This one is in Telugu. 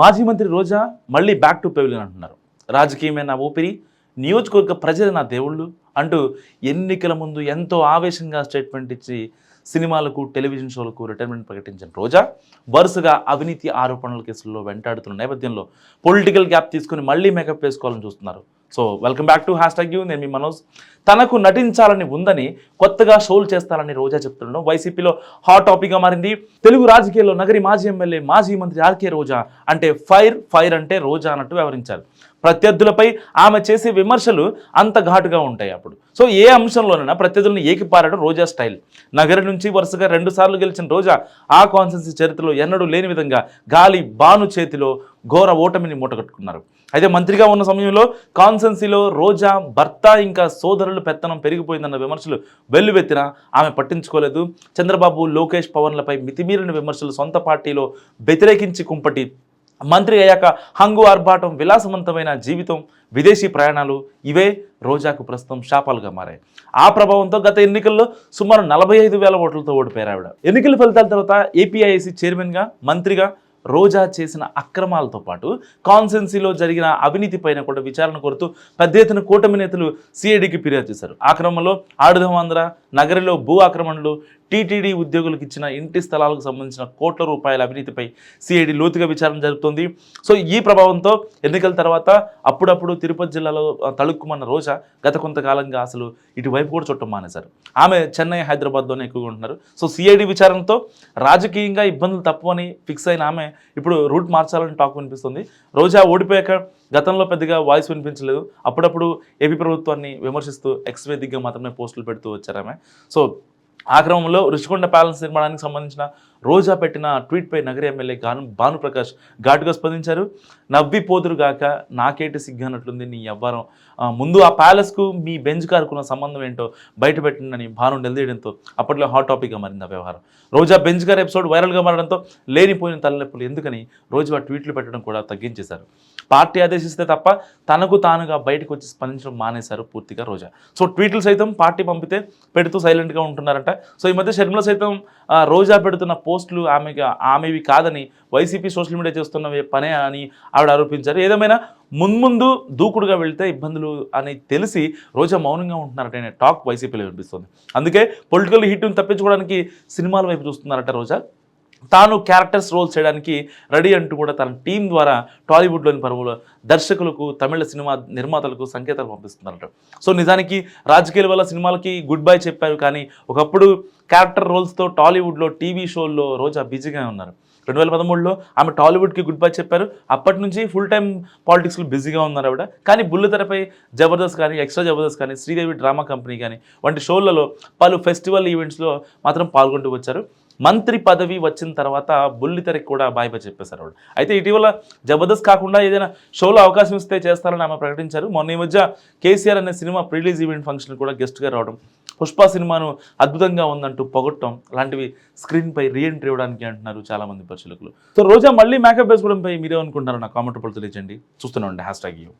మాజీ మంత్రి రోజా మళ్ళీ బ్యాక్ టు పెవిలియన్ అంటున్నారు. రాజకీయమే నా ఊపిరి నియోజకవర్గ ప్రజలు నా దేవుళ్ళు అంటూ ఎన్నికల ముందు ఎంతో ఆవేశంగా స్టేట్మెంట్ ఇచ్చి సినిమాలకు టెలివిజన్ షోలకు రిటైర్మెంట్ ప్రకటించిన రోజా వరుసగా అవినీతి ఆరోపణల కేసుల్లో వెంటాడుతున్న నేపథ్యంలో పొలిటికల్ గ్యాప్ తీసుకుని మళ్ళీ మేకప్ వేసుకోవాలని చూస్తున్నారు. So welcome back to hash tag U. నేను మీ మనోజ్. తనకు నటించాలని ఉందని కొత్తగా షోలు చేస్తారని రోజా చెప్తుండడం వైసీపీలో హాట్ టాపిక్గా మారింది. తెలుగు రాజకీయాల్లో నగరి మాజీ ఎమ్మెల్యే మాజీ మంత్రి ఆర్కే రోజా అంటే ఫైర్ ఫైర్ అంటే రోజా అన్నట్టు వ్యవహరించారు ప్రత్యర్థులపై ఆమె చేసే విమర్శలు అంత ఘాటుగా ఉంటాయి అప్పుడు. సో ఏ అంశంలోనైనా ప్రత్యర్థులను ఏకిపారడం రోజా స్టైల్. నగరి నుంచి వరుసగా రెండు సార్లు గెలిచిన రోజా ఆ కాన్సెన్సీ చరిత్రలో ఎన్నడూ లేని విధంగా గాలి బాను చేతిలో ఘోర ఓటమిని మూటగట్టుకున్నారు. అయితే మంత్రిగా ఉన్న సమయంలో కాన్సెన్సీలో రోజా భర్త ఇంకా సోదరులు పెత్తనం పెరిగిపోయిందన్న విమర్శలు వెల్లువెత్తినా ఆమె పట్టించుకోలేదు. చంద్రబాబు లోకేష్ పవన్లపై మితిమీరిన విమర్శలు సొంత పార్టీలో వ్యతిరేకించి కుంపటి మంత్రి అయ్యాక హంగు ఆర్భాటం విలాసవంతమైన జీవితం విదేశీ ప్రయాణాలు ఇవే రోజాకు ప్రస్తుతం శాపాలుగా మారాయి. ఆ ప్రభావంతో గత ఎన్నికల్లో సుమారు నలభై ఐదు వేల ఓట్లతో ఓడిపోయారు ఆవిడ. ఎన్నికల ఫలితాల తర్వాత ఏపీఐసి చైర్మన్గా మంత్రిగా రోజా చేసిన అక్రమాలతో పాటు కాన్సెన్సీలో జరిగిన అవినీతి పైన కూడా విచారణ కోరుతూ పెద్ద ఎత్తున కూటమి నేతలు సిఐడికి ఫిర్యాదు చేశారు. ఆ క్రమంలో ఆడుదమాంధ్ర నగరిలో భూ ఆక్రమణలు టీటీడీ ఉద్యోగులకు ఇచ్చిన ఇంటి స్థలాలకు సంబంధించిన కోట్ల రూపాయల అవినీతిపై సిఐడి లోతుగా విచారణ జరుపుతోంది. సో ఈ ప్రభావంతో ఎన్నికల తర్వాత అప్పుడప్పుడు తిరుపతి జిల్లాలో తళుక్కుమన్న రోజా గత కొంతకాలంగా అసలు ఇటువైపు కూడా చుట్టం మానేశారు. ఆమె చెన్నై హైదరాబాద్లోనే ఎక్కువగా ఉంటున్నారు. సో సిఐడి విచారణతో రాజకీయంగా ఇబ్బందులు తప్పవని ఫిక్స్ అయిన ఆమె ఇప్పుడు రూట్ మార్చాలని టాక్ వినిపిస్తుంది. రోజా ఓడిపోయాక గతంలో పెద్దగా వాయిస్ వినిపించలేదు. అప్పుడప్పుడు ఏపీ ప్రభుత్వాన్ని విమర్శిస్తూ ఎక్స్ వేదికగా మాత్రమే పోస్టులు పెడుతూ వచ్చారు ఆమె. సో ఆ క్రమంలో రుషికొండ ప్యాలెస్ నిర్మాణానికి సంబంధించిన రోజా పెట్టిన ట్వీట్పై నగర ఎమ్మెల్యే గాను భానుప్రకాష్ ఘాటుగా స్పందించారు. నవ్వి పోదురుగాక నాకేటి సిగ్గనట్లుంది నీ ఎవ్వరం ముందు ఆ ప్యాలెస్కు మీ బెంచ్ కారుకున్న సంబంధం ఏంటో బయటపెట్టిందని భాను నిలదీయడంతో అప్పట్లో హాట్ టాపిక్గా మారింది ఆ వ్యవహారం. రోజా బెంచ్ గారు ఎపిసోడ్ వైరల్గా మారడంతో లేనిపోయిన తలనొప్పులు ఎందుకని రోజు ఆ ట్వీట్లు పెట్టడం కూడా తగ్గించేశారు. పార్టీ ఆదేశిస్తే తప్ప తనకు తానుగా బయటకు వచ్చి స్పందించడం మానేశారు పూర్తిగా రోజా. సో ట్వీట్లు సైతం పార్టీ పంపితే పెడుతూ సైలెంట్గా ఉంటున్నారంట. సో ఈ మధ్య షర్మిల సైతం రోజా పెడుతున్న పోస్టులు ఆమెకి ఆమెవి కాదని వైసీపీ సోషల్ మీడియా చేస్తున్నవే పనే అని ఆవిడ ఆరోపించారు. ఏదేమైనా మున్ముందు దూకుడుగా వెళ్తే ఇబ్బందులు అని తెలిసి రోజా మౌనంగా ఉంటున్నారట టాక్ వైసీపీలో వినిపిస్తుంది. అందుకే పొలిటికల్ హిట్ను తప్పించుకోవడానికి సినిమాల వైపు చూస్తున్నారట రోజా. తాను క్యారెక్టర్స్ రోల్ చేయడానికి రెడీ అంటూ కూడా తన టీం ద్వారా టాలీవుడ్లోని పరువుల దర్శకులకు తమిళ సినిమా నిర్మాతలకు సంకేతాలు పంపిస్తున్నారట. సో నిజానికి రాజకీయాల వల్ల సినిమాలకి గుడ్ బై చెప్పారు కానీ ఒకప్పుడు క్యారెక్టర్ రోల్స్తో టాలీవుడ్లో టీవీ షోల్లో రోజా బిజీగా ఉన్నారు. రెండు వేల పదమూడులో ఆమె టాలీవుడ్కి గుడ్ బై చెప్పారు. అప్పటి నుంచి ఫుల్ టైం పాలిటిక్స్లో బిజీగా ఉన్నారు ఆవిడ. కానీ బుల్లితెరపై జబర్దస్త్ కానీ ఎక్స్ట్రా జబర్దస్త్ కానీ శ్రీదేవి డ్రామా కంపెనీ కానీ వంటి షోలలో పలు ఫెస్టివల్ ఈవెంట్స్లో మాత్రం పాల్గొంటూ వచ్చారు. మంత్రి పదవి వచ్చిన తర్వాత బుల్లితెరకి కూడా బాయ్బా చెప్పేశారు ఆవిడ అయితే ఇటీవల జబర్దస్త్ కాకుండా ఏదైనా షోలో అవకాశం ఇస్తే చేస్తారని ఆమె ప్రకటించారు. మొన్న ఈ మధ్య కేసీఆర్ అనే సినిమా ప్రిలీజ్ ఈవెంట్ ఫంక్షన్ కూడా గెస్ట్గా రావడం పుష్ప సినిమాను అద్భుతంగా ఉందంటూ పొగట్టం లాంటివి స్క్రీన్పై రీఎంట్రీ ఇవ్వడానికి అంటున్నారు చాలా మంది పరిశీలకులు. సో రోజా మళ్ళీ మేకప్ వేసుకోవడంపై మీరేమనుకుంటారో నా కామెంట్ పడుతూ తెలియజేయండి. చూస్తూనే ఉండే హ్యాష్ ట్యాగ్ యూ